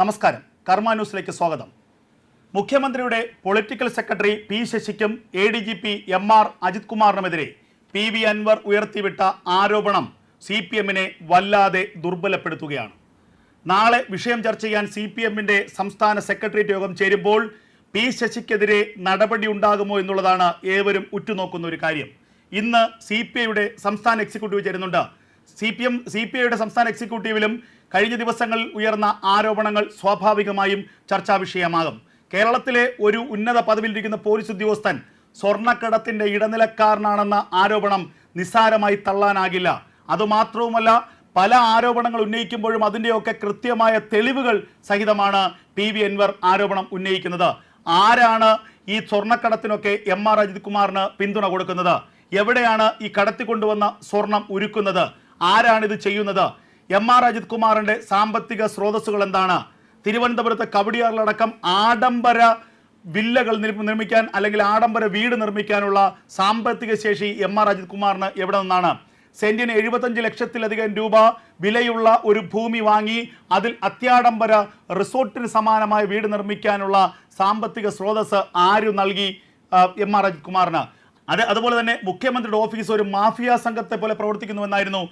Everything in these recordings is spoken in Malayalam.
നമസ്കാരം. കർമ്മ ന്യൂസിലേക്ക് സ്വാഗതം. മുഖ്യമന്ത്രിയുടെ political secretary P ശശിക്കും A D G P M R Ajith കുമാറിനുമെതിരെ P V Anvar ഉയർത്തിവിട്ട ആരോപണം സി പി എമ്മിനെ വല്ലാതെ ദുർബലപ്പെടുത്തുകയാണ്. നാളെ വിഷയം ചർച്ച ചെയ്യാൻ സി പി എമ്മിന്റെ സംസ്ഥാന സെക്രട്ടേറിയറ്റ് യോഗം ചേരുമ്പോൾ പി ശശിക്കെതിരെ നടപടി ഉണ്ടാകുമോ എന്നുള്ളതാണ് ഏവരും ഉറ്റുനോക്കുന്ന ഒരു കാര്യം. ഇന്ന് സി പി ഐയുടെ സംസ്ഥാന എക്സിക്യൂട്ടീവ് ചേരുന്നുണ്ട്. C P M C P ഐയുടെ സംസ്ഥാന എക്സിക്യൂട്ടീവിലും കഴിഞ്ഞ ദിവസങ്ങളിൽ ഉയർന്ന ആരോപണങ്ങൾ സ്വാഭാവികമായും ചർച്ചാ വിഷയമാകും. കേരളത്തിലെ ഒരു ഉന്നത പദവിയിലിരിക്കുന്ന പോലീസ് ഉദ്യോഗസ്ഥൻ സ്വർണക്കടത്തിന്റെ ഇടനിലക്കാരനാണെന്ന ആരോപണം നിസ്സാരമായി തള്ളാനാകില്ല. അതുമാത്രവുമല്ല പല ആരോപണങ്ങൾ ഉന്നയിക്കുമ്പോഴും അതിന്റെയൊക്കെ കൃത്യമായ തെളിവുകൾ സഹിതമാണ് പി വി എൻവർ ആരോപണം ഉന്നയിക്കുന്നത്. ആരാണ് ഈ സ്വർണക്കടത്തിനൊക്കെ എം ആർ അജിത് കുമാറിന് പിന്തുണ കൊടുക്കുന്നത്? എവിടെയാണ് ഈ കടത്തിക്കൊണ്ടുവന്ന സ്വർണം ഉരുക്കുന്നത് ആരാണിത് ചെയ്യുന്നത്? എം ആർ അജിത് കുമാറിന്റെ സാമ്പത്തിക സ്രോതസ്സുകൾ എന്താണ്? തിരുവനന്തപുരത്തെ കവടിയാറിലടക്കം ആഡംബര വില്ലകൾ നിർ- നിർമ്മിക്കാൻ അല്ലെങ്കിൽ ആഡംബര വീട് നിർമ്മിക്കാനുള്ള സാമ്പത്തിക ശേഷി എം ആർ അജിത് കുമാറിന് എവിടെ നിന്നാണ്? സെന്റിന് എഴുപത്തഞ്ച് ലക്ഷത്തിലധികം രൂപ വിലയുള്ള ഒരു ഭൂമി വാങ്ങി അതിൽ അത്യാഡംബര റിസോർട്ടിന് സമാനമായ വീട് നിർമ്മിക്കാനുള്ള സാമ്പത്തിക സ്രോതസ് ആര് നൽകി എം ആർ അജിത് കുമാറിന്? അത് അതുപോലെ തന്നെ മുഖ്യമന്ത്രിയുടെ ഓഫീസ് ഒരു മാഫിയ സംഘത്തെ പോലെ പ്രവർത്തിക്കുന്നുവെന്നായിരുന്നു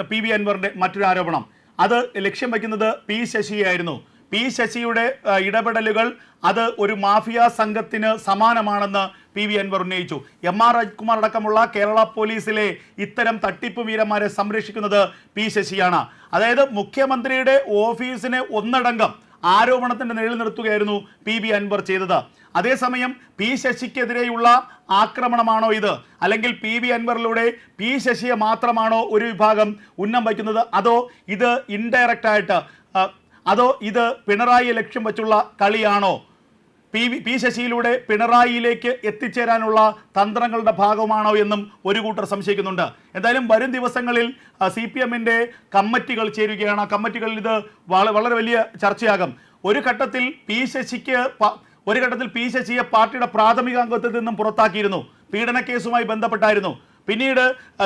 പി- വി അൻവറിന്റെ മറ്റൊരു ആരോപണം. അത് ലക്ഷ്യം വയ്ക്കുന്നത് പി ശശിയായിരുന്നു. പി ശശിയുടെ ഇടപെടലുകൾ അത് ഒരു മാഫിയ സംഘത്തിന് സമാനമാണെന്ന് പി വി അൻവർ ഉന്നയിച്ചു. എം ആർ രാജ്കുമാർ അടക്കമുള്ള കേരള പോലീസിലെ ഇത്തരം തട്ടിപ്പ് വീരന്മാരെ സംരക്ഷിക്കുന്നത് പി ശശിയാണ്. അതായത് മുഖ്യമന്ത്രിയുടെ ഓഫീസിനെ ഒന്നടങ്കം ആരോപണത്തിന്റെ നിഴൽ നിർത്തുകയായിരുന്നു പി ബി അൻവർ ചെയ്തത്. അതേസമയം പി ശശിക്കെതിരെയുള്ള ആക്രമണമാണോ ഇത്? അല്ലെങ്കിൽ പി ബി അൻവറിലൂടെ പി ശശിയെ മാത്രമാണോ ഒരു വിഭാഗം ഉന്നം വയ്ക്കുന്നത്? അതോ ഇത് ഇൻഡയറക്റ്റ് ആയിട്ട് അതോ ഇത് പിണറായി ലക്ഷ്യം വെച്ചുള്ള കളിയാണോ? പി പി ശശിയിലൂടെ പിണറായിയിലേക്ക് എത്തിച്ചേരാനുള്ള തന്ത്രങ്ങളുടെ ഭാഗമാണോ എന്നും ഒരു കൂട്ടർ സംശയിക്കുന്നുണ്ട്. എന്തായാലും വരും ദിവസങ്ങളിൽ സി പി എമ്മിന്റെ കമ്മിറ്റികൾ ചേരുകയാണ്. ആ കമ്മിറ്റികളിൽ ഇത് വളരെ വലിയ ചർച്ചയാകും. ഒരു ഘട്ടത്തിൽ പി ശശിക്ക് ഒരു ഘട്ടത്തിൽ പി ശശിയെ പാർട്ടിയുടെ പ്രാഥമിക അംഗത്വത്തിൽ നിന്നും പുറത്താക്കിയിരുന്നു. പീഡന കേസുമായി ബന്ധപ്പെട്ടായിരുന്നു. പിന്നീട്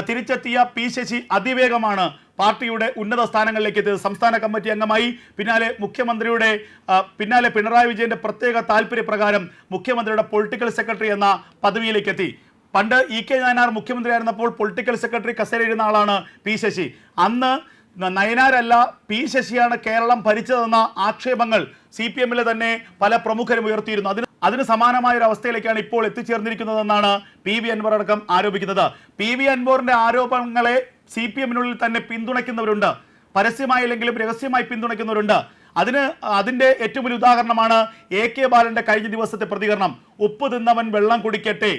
തിരിച്ചെത്തിയ പി ശശി അതിവേഗമാണ് പാർട്ടിയുടെ ഉന്നത സ്ഥാനങ്ങളിലേക്ക് എത്തിയത്. സംസ്ഥാന കമ്മിറ്റി അംഗമായി പിന്നാലെ മുഖ്യമന്ത്രിയുടെ പിന്നാലെ പിണറായി വിജയന്റെ പ്രത്യേക താല്പര്യപ്രകാരം മുഖ്യമന്ത്രിയുടെ പൊളിറ്റിക്കൽ സെക്രട്ടറി എന്ന പദവിയിലേക്ക് എത്തി പണ്ട് ഇ കെ നയനാർ മുഖ്യമന്ത്രിയായിരുന്നപ്പോൾ പൊളിറ്റിക്കൽ സെക്രട്ടറി കസേരയിരുന്ന ആളാണ് പി ശശി. അന്ന് നയനാരല്ല പി ശശിയാണ് കേരളം ഭരിച്ചതെന്ന ആക്ഷേപങ്ങൾ സി പി എമ്മിലെ തന്നെ പല പ്രമുഖരും ഉയർത്തിയിരുന്നു. അതിന് അതിന് സമാനമായ ഒരു അവസ്ഥയിലേക്കാണ് ഇപ്പോൾ എത്തിച്ചേർന്നിരിക്കുന്നതെന്നാണ് പി വി അൻവർ അടക്കം ആരോപിക്കുന്നത്. പി വി അൻവറിന്റെ ആരോപണങ്ങളെ സി പി എമ്മിനുള്ളിൽ തന്നെ പിന്തുണയ്ക്കുന്നവരുണ്ട്. പരസ്യമായി പരസ്യമായില്ലെങ്കിലും രഹസ്യമായി പിന്തുണയ്ക്കുന്നവരുണ്ട്. അതിന് അതിന്റെ ഏറ്റവും വലിയ ഉദാഹരണമാണ് എ കെ ബാലന്റെ കഴിഞ്ഞ ദിവസത്തെ പ്രതികരണം. ഉപ്പ് തിന്നവൻ വെള്ളം കുടിക്കട്ടെ.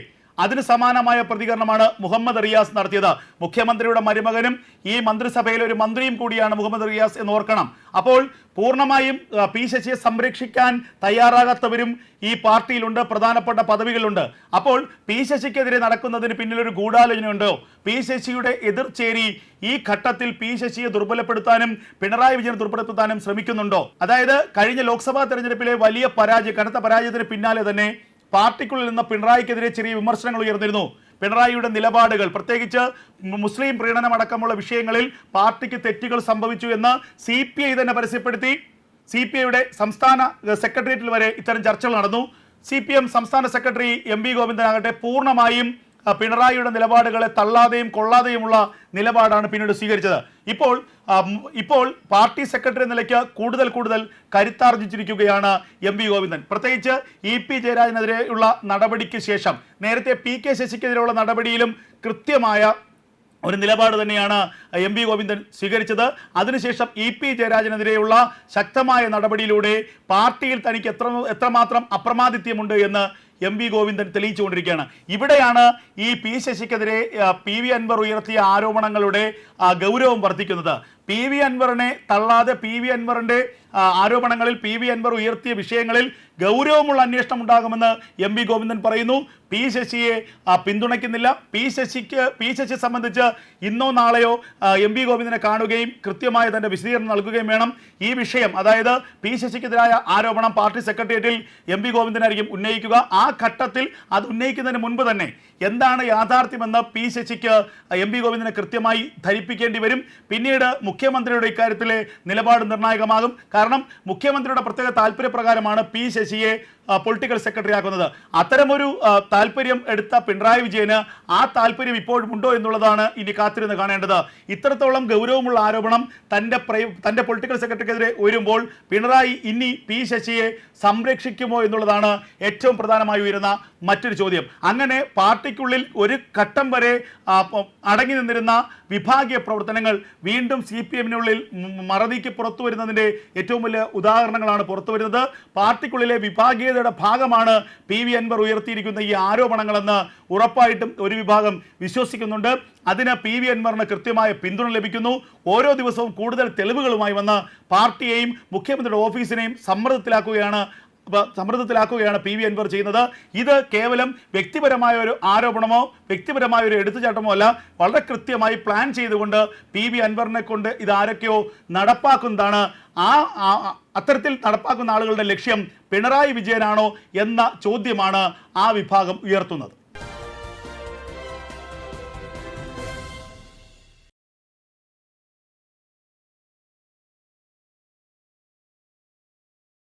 അതിന് സമാനമായ പ്രതികരണമാണ് മുഹമ്മദ് റിയാസ് നടത്തിയത്. മുഖ്യമന്ത്രിയുടെ മരുമകനും ഈ മന്ത്രിസഭയിലെ ഒരു മന്ത്രിയും കൂടിയാണ് മുഹമ്മദ് റിയാസ് എന്ന് ഓർക്കണം. അപ്പോൾ പൂർണമായും പി ശശിയെ സംരക്ഷിക്കാൻ തയ്യാറാകാത്തവരും ഈ പാർട്ടിയിലുണ്ട് പ്രധാനപ്പെട്ട പദവികളുണ്ട്. അപ്പോൾ പി ശശിക്കെതിരെ നടക്കുന്നതിന് പിന്നിലൊരു ഗൂഢാലോചനയുണ്ടോ? പി ശശിയുടെ എതിർചേരി ഈ ഘട്ടത്തിൽ പി ശശിയെ ദുർബലപ്പെടുത്താനും പിണറായി വിജയനെ ദുർബലപ്പെടുത്താനും ശ്രമിക്കുന്നുണ്ടോ? അതായത് കഴിഞ്ഞ ലോക്സഭാ തെരഞ്ഞെടുപ്പിലെ വലിയ പരാജയം കനത്ത പരാജയത്തിന് പിന്നാലെ തന്നെ പാർട്ടിക്കുള്ളിൽ നിന്ന് പിണറായിക്കെതിരെ ചെറിയ വിമർശനങ്ങൾ ഉയർന്നിരുന്നു. പിണറായിയുടെ നിലപാടുകൾ പ്രത്യേകിച്ച് മുസ്ലിം പ്രീണനമടക്കമുള്ള വിഷയങ്ങളിൽ പാർട്ടിക്ക് തെറ്റുകൾ സംഭവിച്ചു എന്ന് സി തന്നെ പരസ്യപ്പെടുത്തി. സി പി ഐയുടെ സംസ്ഥാന സെക്രട്ടേറിയറ്റിൽ വരെ ഇത്തരം ചർച്ചകൾ നടന്നു. സി പി എം സംസ്ഥാന സെക്രട്ടറി എം വി ഗോവിന്ദനാകട്ടെ പൂർണമായും പിണറായിയുടെ നിലപാടുകളെ തള്ളാതെയും കൊള്ളാതെയുമുള്ള നിലപാടാണ് പിന്നീട് സ്വീകരിച്ചത്. ഇപ്പോൾ ഇപ്പോൾ പാർട്ടി സെക്രട്ടറി നിലയ്ക്ക് കൂടുതൽ കൂടുതൽ കരുത്താർജിച്ചിരിക്കുകയാണ് എം വി ഗോവിന്ദൻ. പ്രത്യേകിച്ച് ഇ പി ജയരാജനെതിരെയുള്ള നടപടിക്ക് ശേഷം നേരത്തെ പി കെ ശശിക്കെതിരെയുള്ള നടപടിയിലും കൃത്യമായ ഒരു നിലപാട് തന്നെയാണ് എം വി ഗോവിന്ദൻ സ്വീകരിച്ചത്. അതിനുശേഷം ഇ പി ജയരാജനെതിരെയുള്ള ശക്തമായ നടപടിയിലൂടെ പാർട്ടിയിൽ തനിക്ക് എത്ര എത്രമാത്രം അപ്രമാദിത്യമുണ്ട് എന്ന് എം വി ഗോവിന്ദൻ തെളിയിച്ചുകൊണ്ടിരിക്കുകയാണ്. ഇവിടെയാണ് ഈ പി ശശിക്കെതിരെ പി വി അൻവർ ഉയർത്തിയ ആരോപണങ്ങളുടെ ഗൗരവം വർദ്ധിക്കുന്നത്. പി വി അൻവറിനെ തള്ളാതെ പി വി അൻവറിന്റെ ആരോപണങ്ങളിൽ പി വി അൻവർ ഉയർത്തിയ വിഷയങ്ങളിൽ ഗൗരവമുള്ള അന്വേഷണം ഉണ്ടാകുമെന്ന് എം വി ഗോവിന്ദൻ പറയുന്നു. പി ശശിയെ പിന്തുണയ്ക്കുന്നില്ല. പി ശശിക്ക് പി ശശി സംബന്ധിച്ച് ഇന്നോ നാളെയോ എം വി ഗോവിന്ദനെ കാണുകയും കൃത്യമായ തന്റെ വിശദീകരണം നൽകുകയും വേണം. ഈ വിഷയം അതായത് പി ശശിക്കെതിരായ ആരോപണം പാർട്ടി സെക്രട്ടേറിയറ്റിൽ എം വി ഗോവിന്ദനായിരിക്കും ഉന്നയിക്കുക. ആ ഘട്ടത്തിൽ അത് ഉന്നയിക്കുന്നതിന് മുൻപ് തന്നെ എന്താണ് യാഥാർത്ഥ്യമെന്ന് പി ശശിക്ക് എം പി ഗോവിന്ദനെ കൃത്യമായി ധരിപ്പിക്കേണ്ടി വരും. പിന്നീട് മുഖ്യമന്ത്രിയുടെ ഇക്കാര്യത്തിലെ നിലപാട് നിർണായകമാകും. കാരണം മുഖ്യമന്ത്രിയുടെ പ്രത്യേക താല്പര്യപ്രകാരമാണ് പി ശശിയെ പൊളിറ്റിക്കൽ സെക്രട്ടറി ആക്കുന്നത് അത്തരമൊരു താല്പര്യം എടുത്ത പിണറായി വിജയന് ആ താല്പര്യം ഇപ്പോഴും ഉണ്ടോ എന്നുള്ളതാണ് ഇനി കാത്തിരുന്ന് കാണേണ്ടത് ഇത്രത്തോളം ഗൗരവമുള്ള ആരോപണം തന്റെ തന്റെ പൊളിറ്റിക്കൽ സെക്രട്ടറിക്കെതിരെ ഉയരുമ്പോൾ പിണറായി ഇനി പി ശശിയെ സംരക്ഷിക്കുമോ എന്നുള്ളതാണ് ഏറ്റവും പ്രധാനമായി ഉയരുന്ന മറ്റൊരു ചോദ്യം അങ്ങനെ പാർട്ടിക്കുള്ളിൽ ഒരു ഘട്ടം വരെ അടങ്ങി നിന്നിരുന്ന വിഭാഗീയ പ്രവർത്തനങ്ങൾ വീണ്ടും സി പി എമ്മിനുള്ളിൽ മറതിക്ക് പുറത്തു വരുന്നതിന്റെ ഏറ്റവും വലിയ ഉദാഹരണങ്ങളാണ് പുറത്തു വരുന്നത് പാർട്ടിക്കുള്ളിലെ വിഭാഗീയതയുടെ ഭാഗമാണ് പി വി അൻവർ ഉയർത്തിയിരിക്കുന്ന ഈ ആരോപണങ്ങളെന്ന് ഉറപ്പായിട്ടും ഒരു വിഭാഗം വിശ്വസിക്കുന്നുണ്ട്. അതിന് പി വി അൻവറിന് കൃത്യമായ പിന്തുണ ലഭിക്കുന്നു. ഓരോ ദിവസവും കൂടുതൽ തെളിവുകളുമായി വന്ന് പാർട്ടിയെയും മുഖ്യമന്ത്രിയുടെ ഓഫീസിനെയും സമ്മർദ്ദത്തിലാക്കുകയാണ് സമ്മർദ്ദത്തിലാക്കുകയാണ് പി വി അൻവർ ചെയ്യുന്നത്. ഇത് കേവലം വ്യക്തിപരമായ ഒരു ആരോപണമോ വ്യക്തിപരമായ ഒരു എടുത്തുചാട്ടമോ അല്ല. വളരെ കൃത്യമായി പ്ലാൻ ചെയ്തുകൊണ്ട് പി വി അൻവറിനെ കൊണ്ട് ഇത് ആരൊക്കെയോ നടപ്പാക്കുന്നതാണ് ആ- അത്തരത്തിൽ നടപ്പാക്കുന്ന ആളുകളുടെ ലക്ഷ്യം പിണറായി വിജയനാണോ എന്ന ചോദ്യമാണ് ആ വിഭാഗം ഉയർത്തുന്നത്.